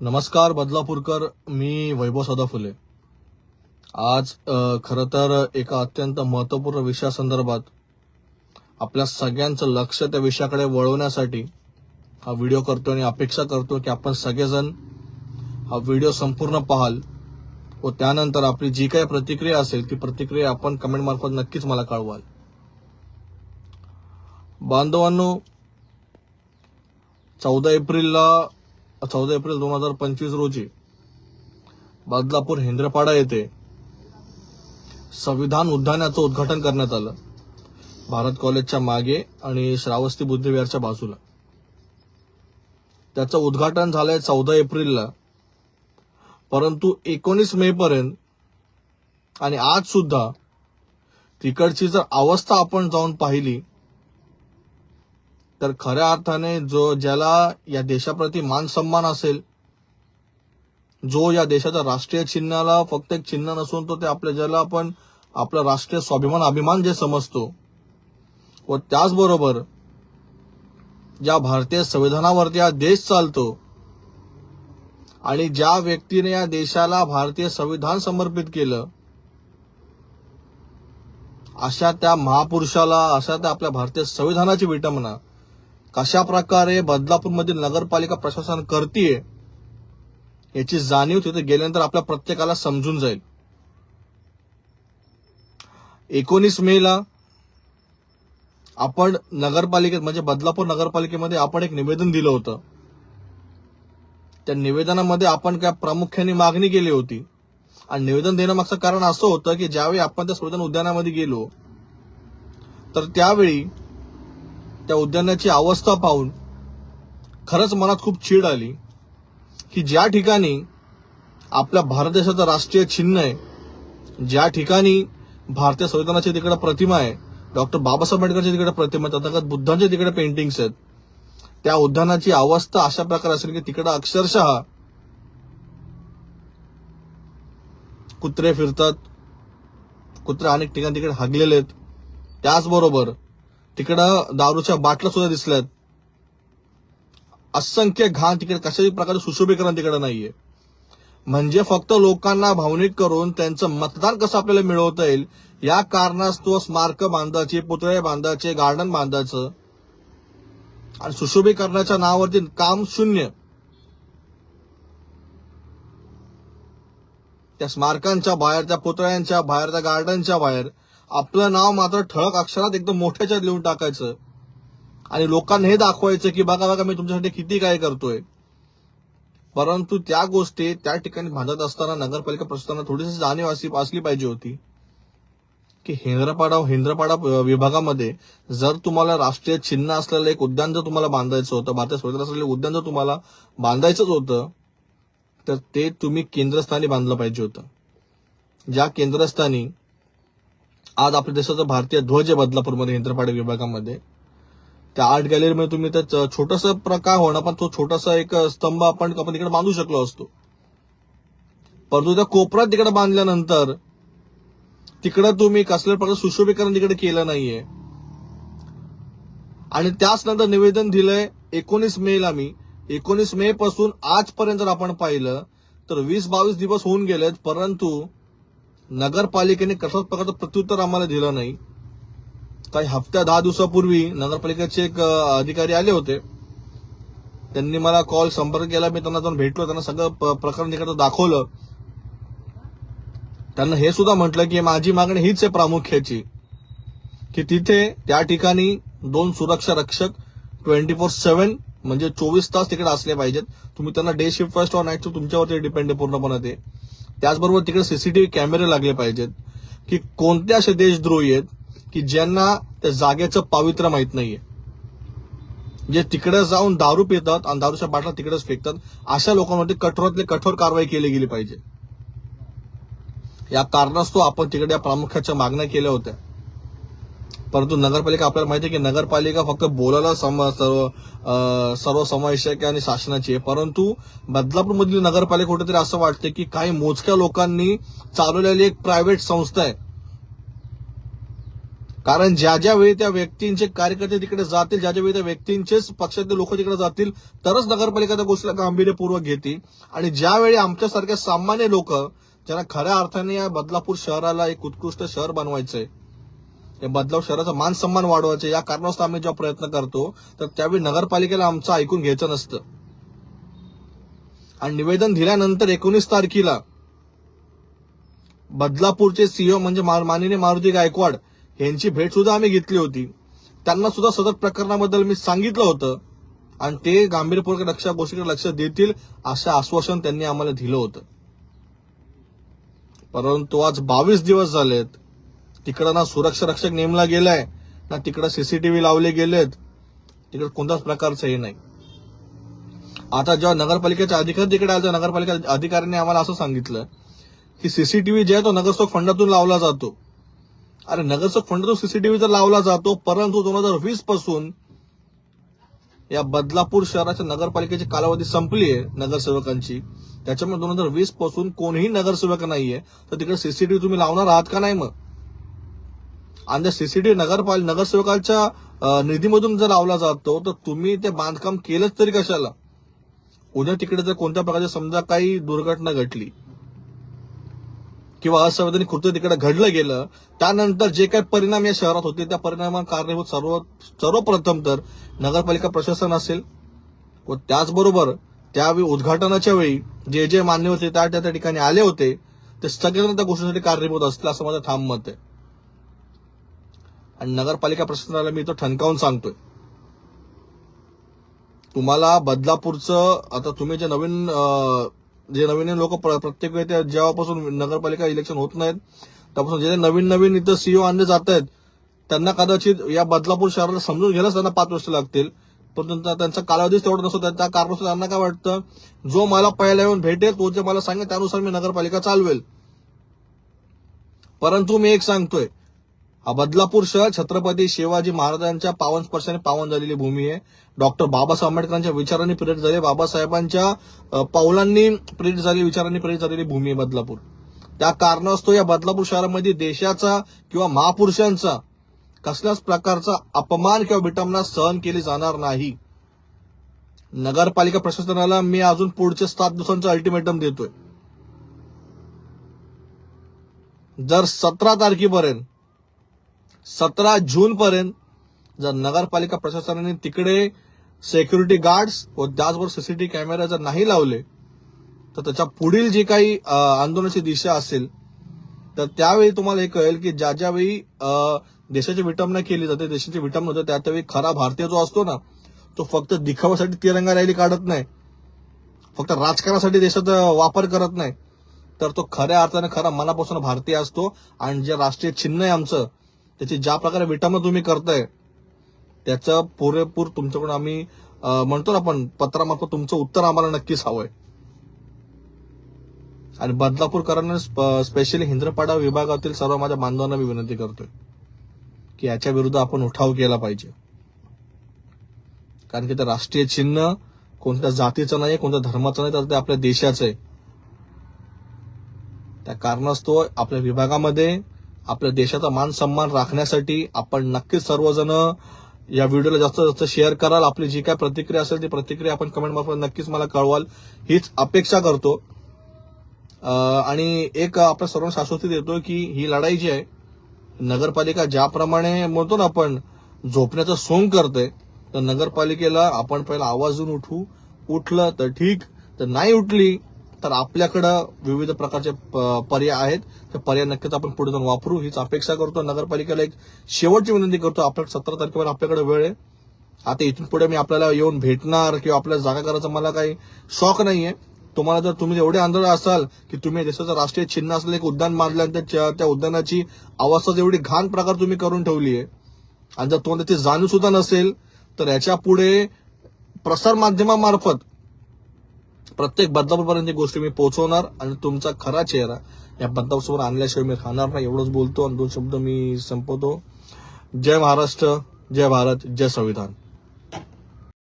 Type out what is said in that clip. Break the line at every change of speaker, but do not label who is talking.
नमस्कार बदलापूरकर. मी वैभव सदाफुले. आज खरं तर एका अत्यंत महत्त्वपूर्ण विषयासंदर्भात आपल्या सगळ्यांचं लक्ष त्या विषयाकडे वळवण्यासाठी हा व्हिडिओ करतो आणि अपेक्षा करतो की आपण सगळेजण हा व्हिडिओ संपूर्ण पाहाल व त्यानंतर आपली जी काही प्रतिक्रिया असेल ती प्रतिक्रिया आपण कमेंट मार्फत नक्कीच मला कळवाल. बांधवांनो चौदा एप्रिलला चौदा एप्रिल दोन हजार पंचवीस रोजी बदलापूर हेंद्रपाडा येथे संविधान उद्यानाचं उद्घाटन करण्यात आलं. भारत कॉलेजच्या मागे आणि श्रावस्ती बुद्धविहारच्या बाजूला. त्याचं उद्घाटन झालंय चौदा एप्रिलला. परंतु एकोणीस मे पर्यंत आणि आज सुद्धा तिकडची जर अवस्था आपण जाऊन पाहिली तर खऱ्या अर्थाने जो ज्याला या देशाप्रती मान सन्मान असेल जो या देशाच्या राष्ट्रीय चिन्हाला फक्त एक चिन्ह नसून तो ते आपल्या ज्याला आपण आपलं राष्ट्रीय स्वाभिमान अभिमान जे समजतो व त्याचबरोबर ज्या भारतीय संविधानावरती हा देश चालतो आणि ज्या व्यक्तीने या देशाला भारतीय संविधान समर्पित केलं अशा त्या महापुरुषाला अशा त्या आपल्या भारतीय संविधानाची विटंबना कशा प्रकारे बदलापूरमधील नगरपालिका प्रशासन करते याची जाणीव तिथे गेल्यानंतर आपल्या प्रत्येकाला समजून जाईल. एकोणीस मे ला आपण नगरपालिकेत म्हणजे बदलापूर नगरपालिकेमध्ये आपण एक निवेदन दिलं होतं. त्या निवेदनामध्ये आपण काय प्रामुख्याने मागणी केली होती. आणि निवेदन देण्यामागचं कारण असं होतं की ज्यावेळी आपण त्या संविधान उद्यानामध्ये गेलो तर त्यावेळी त्या उद्यानाची अवस्था पाहून खरंच मनात खूप चीड आली की ज्या ठिकाणी आपल्या भारत देशाचं राष्ट्रीय चिन्ह आहे ज्या ठिकाणी भारतीय संविधानाची तिकडे प्रतिमा आहे डॉक्टर बाबासाहेब आंबेडकरची तिकडे प्रतिमा आहे तथागत बुद्धांचे तिकडे पेंटिंग्स आहेत त्या उद्यानाची अवस्था अशा प्रकारे असेल की तिकडे अक्षरशः कुत्रे फिरतात कुत्रे अनेक ठिकाणी तिकडे हागलेले आहेत. त्याचबरोबर तिकडं दारूच्या बाटल्या सुद्धा दिसल्यात. असंख्य घाण तिकडे कशाही प्रकारचे सुशोभीकरण तिकडे नाहीये. म्हणजे फक्त लोकांना भावनिक करून त्यांचं मतदान कसं आपल्याला मिळवता येईल या कारणास्तव स्मारक बांधायचे पुतळे बांधायचे गार्डन बांधायचं आणि सुशोभीकरणाच्या नावावरती काम शून्य. त्या स्मारकांच्या बाहेर त्या पुतळ्यांच्या बाहेर त्या गार्डनच्या बाहेर आपलं नाव मात्र ठळक अक्षरात एकदम मोठ्याच्यात लिहून टाकायचं. आणि लोकांना हे दाखवायचं की बघा बघा मी तुमच्यासाठी किती काय करतोय. परंतु त्या गोष्टी त्या ठिकाणी भाजत असताना नगरपालिका प्रशासनाला थोडीशी जाणीव असली असली पाहिजे होती. की हेंद्रपाडा हेंद्रपाडा विभागामध्ये जर तुम्हाला राष्ट्रीय चिन्ह असलेलं एक उद्यान जर तुम्हाला बांधायचं होतं भारतीय स्वतंत्र असलेलं उद्यान जर तुम्हाला बांधायचंच होतं तर ते तुम्ही केंद्रस्थानी बांधलं पाहिजे होतं. ज्या केंद्रस्थानी आज आपल्या देशाचा भारतीय ध्वज आहे बदलापूरमध्ये यंत्रपाडे विभागामध्ये. त्या आर्ट गॅलरीमध्ये तुम्ही त्या छोटस प्रकार होणार पण तो छोटासा एक स्तंभ आपण आपण तिकडे बांधू शकलो असतो. परंतु त्या कोपऱ्यात तिकडे बांधल्यानंतर तिकडं तुम्ही कसल्या प्रकार सुशोभीकरण तिकडे केलं नाहीये. आणि त्याच नंतर निवेदन दिलंय एकोणीस मे ला मी. एकोणीस मे पासून आजपर्यंत जर आपण पाहिलं तर वीस बावीस दिवस होऊन गेलेत परंतु नगरपालिकेने कशाच प्रकारचं प्रत्युत्तर आम्हाला दिलं नाही. काही हफ्त्या दहा दिवसापूर्वी नगरपालिकेचे एक अधिकारी आले होते. त्यांनी मला कॉल संपर्क केला. मी त्यांना जाऊन भेटलो. त्यांना सगळं प्रकरण तिकडे दाखवलं. त्यांना हे सुद्धा म्हटलं की माझी मागणी हीच आहे प्रामुख्याची की तिथे त्या ठिकाणी दोन सुरक्षा रक्षक ट्वेंटी फोर सेव्हन म्हणजे चोवीस तास तिकडे असले पाहिजेत. तुम्ही त्यांना day shift first or night तुमच्यावरती डिपेंड आहे पूर्णपणे ते. त्याचबरोबर तिकडे सीसीटीव्ही कॅमेरे लागले पाहिजेत की कोणते असे देशद्रोही आहेत की ज्यांना त्या जागेचं पावित्र्य माहीत नाहीये. जे तिकडे जाऊन दारू पितात आणि दारूच्या बाटल्या तिकडेच फेकतात अशा लोकांवरती कठोरातली कठोर कारवाई केली गेली पाहिजे. या कारणास्तव आपण तिकडे या प्रामुख्याच्या मागण्या केल्या होत्या. परंतु नगरपालिका आपल्याला माहिती आहे की नगरपालिका फक्त बोलायला सम सर्व सर्व सर्वसमावेशक आहे आणि शासनाची आहे. परंतु बदलापूरमधली नगरपालिका कुठेतरी असं वाटते की काही मोजक्या लोकांनी चालवलेली एक प्रायव्हेट संस्था आहे. कारण ज्या ज्या वेळी त्या व्यक्तींचे कार्यकर्ते तिकडे जातील ज्या ज्या वेळी त्या व्यक्तींचेच पक्षातले लोक तिकडे जातील तरच नगरपालिका त्या गोष्टीला गांभीर्यपूर्वक घेते. आणि ज्यावेळी आमच्यासारख्या सामान्य लोक ज्यांना खऱ्या अर्थाने या बदलापूर शहराला एक उत्कृष्ट शहर बनवायचंय या बदलाव शहराचा मान सन्मान वाढवायचा या कारणास्तव आम्ही जेव्हा प्रयत्न करतो तर त्यावेळी नगरपालिकेला आमचं ऐकून घ्यायचं नसतं. आणि निवेदन दिल्यानंतर एकोणीस तारखेला बदलापूरचे सीओ म्हणजे माननीय मारुती गायकवाड यांची भेट सुद्धा आम्ही घेतली होती. त्यांना सुद्धा सदर प्रकरणाबद्दल मी सांगितलं होतं आणि ते गांभीर्यपूर्वक लक्ष गोष्टीकडे लक्ष देतील असं आश्वासन त्यांनी आम्हाला दिलं होतं. परंतु आज बावीस दिवस झालेत. तिकडं ना सुरक्षा रक्षक नेमला गेलाय ना तिकडं सीसीटीव्ही लावले गेलेत तिकडे कोणत्याच प्रकारचं हे नाही. आता जेव्हा नगरपालिकेचा अधिकारी तिकडे आले नगरपालिका अधिकाऱ्यांनी आम्हाला असं सांगितलं की सीसीटीव्ही जे आहे तो नगरसेवक फंडातून लावला जातो. अरे नगरसेवक फंडातून सीसीटीव्ही तर लावला जातो परंतु दोन हजार वीसपासून या बदलापूर शहराच्या नगरपालिकेची कालावधी संपली आहे नगरसेवकांची. त्याच्यामुळे दोन हजार वीसपासून कोणीही नगरसेवक नाहीये. तर तिकडे सीसीटीव्ही तुम्ही लावणार आहात का नाही मग? आणि त्या सीसीडी नगरपाल नगरसेवकाच्या निधीमधून जर लावला जातो तर तुम्ही ते बांधकाम केलंच तरी कशाला? उद्या तिकडे जर कोणत्या प्रकारची समजा काही दुर्घटना घडली किंवा असंवैधानिक कृत्य तिकडे घडलं गेलं त्यानंतर जे काही परिणाम या शहरात होते त्या परिणामात कारणीभूत सर्व सर्वप्रथम तर नगरपालिका प्रशासन असेल. व त्याचबरोबर त्यावेळी उद्घाटनाच्या वेळी जे जे मान्य होते त्या त्या त्या ठिकाणी आले होते ते सगळेजण त्या गोष्टीसाठी कारणीभूत असतील असं माझं ठाम मत आहे. आणि नगरपालिका प्रशासनाला मी इथं ठणकावून सांगतोय. तुम्हाला बदलापूरचं आता तुम्ही जे नवीन जे नवीन लोक प्रत्येक वेळी त्या जेव्हापासून नगरपालिका इलेक्शन होत नाहीत त्यापासून जे नवीन नवीन इथं सीओ आणले जात आहेत त्यांना कदाचित या बदलापूर शहराला समजून घ्यायलाच त्यांना पाच वर्ष लागतील. परंतु त्यांचा कालावधीच तेवढा नसतो त्या- त्या त्यांना काय वाटतं जो मला पहिला येऊन भेटेल तो जे मला सांगेल त्यानुसार मी नगरपालिका चालवेल. परंतु मी एक सांगतोय बदलापूर शहर छत्रपती शिवाजी महाराजांच्या पावन स्पर्शाने पावन झालेली भूमी आहे. डॉक्टर बाबासाहेब आंबेडकरांच्या विचारांनी प्रेरित झाले. बाबासाहेबांच्या पावलांनी प्रेरित झाली विचारांनी प्रेरित झालेली भूमी आहे बदलापूर. त्या कारणास्तव या बदलापूर शहरामध्ये देशाचा किंवा महापुरुषांचा कसल्याच प्रकारचा अपमान किंवा विटंबना सहन केली जाणार नाही. नगरपालिका प्रशासनाला मी अजून पुढच्या सात दिवसांचा अल्टिमेटम देतोय. जर सतरा तारखेपर्यंत सतरा जून पर्यंत जर नगरपालिका प्रशासनाने तिकडे सेक्युरिटी गार्ड्स व त्याचबरोबर सीसीटीव्ही कॅमेरा जर नाही लावले तर त्याच्या पुढील जी काही आंदोलनाची दिशा असेल तर त्यावेळी तुम्हाला हे कळेल की ज्या ज्यावेळी देशाची विटंबना केली जाते देशाची विटंबना होते त्या त्यावेळी खरा भारतीय जो असतो ना तो फक्त दिखावासाठी तिरंगा रॅली काढत नाही. फक्त राजकारणासाठी देशाचा वापर करत नाही. तर तो खऱ्या अर्थाने खरा मनापासून भारतीय असतो. आणि जे राष्ट्रीय चिन्ह आहे आमचं त्याची ज्या प्रकारे विटंबना तुम्ही करताय त्याचं पुरेपूर तुमच्याकडून आम्ही म्हणतो ना आपण पत्रामार्फत तुमचं उत्तर आम्हाला नक्कीच हवंय. आणि बदलापूरकरांना स्पेशली हिंद्रपाडा विभागातील सर्व माझ्या बांधवांना मी विनंती करतोय की याच्या विरुद्ध आपण उठाव केला पाहिजे. कारण की ते राष्ट्रीय चिन्ह कोणत्या जातीचं नाही कोणत्या धर्माचं नाही तर ते आपल्या देशाचं आहे. त्या कारणास्तव आपल्या विभागामध्ये आपल्या देशाचा मान सन्मान राखण्यासाठी आपण नक्कीच सर्वजण या व्हिडिओला जास्तीत जास्त शेअर कराल. आपली जी काय प्रतिक्रिया असेल ती प्रतिक्रिया आपण कमेंट मार्फत नक्कीच मला कळवाल. हीच अपेक्षा करतो. आणि एक आपल्या सर्वांना शाश्वती देतो की ही लढाई जी आहे नगरपालिका ज्याप्रमाणे म्हणतो ना आपण झोपण्याचं सोंग करते तर नगरपालिकेला आपण पहिला आवाजून उठू. उठलं तर ठीक तर नाही उठली तर आपल्याकडं विविध प्रकारचे प- पर्याय आहेत. ते पर्याय नक्कीच आपण पुढे जाऊन वापरू. हीच अपेक्षा करतो. नगरपालिकेला एक शेवटची विनंती करतो. आपल्या सतरा तारखेवर आपल्याकडे वेळ आहे. आता इथून पुढे मी आपल्याला येऊन भेटणार किंवा आपल्याला जागा करायचा मला काही शौक नाहीये. तुम्हाला जर तुम्ही एवढे आंदोलन असाल की तुम्ही देशाचं राष्ट्रीय चिन्ह असलेलं एक उद्यान मानल्यानंतर त्या त्या उद्यानाची अवस्था एवढी घाण प्रकार तुम्ही करून ठेवली आहे. आणि जर तुम्हाला त्याची जाणीव सुद्धा नसेल तर याच्यापुढे प्रसार माध्यमामार्फत प्रत्येक बदलापूरपर्यंत ही गोष्टी मी पोहोचवणार आणि तुमचा खरा चेहरा या बदलापूरसमोर आणल्याशिवाय मी राहणार नाही एवढंच बोलतो आणि दोन शब्द मी संपवतो. जय महाराष्ट्र जय भारत जय संविधान.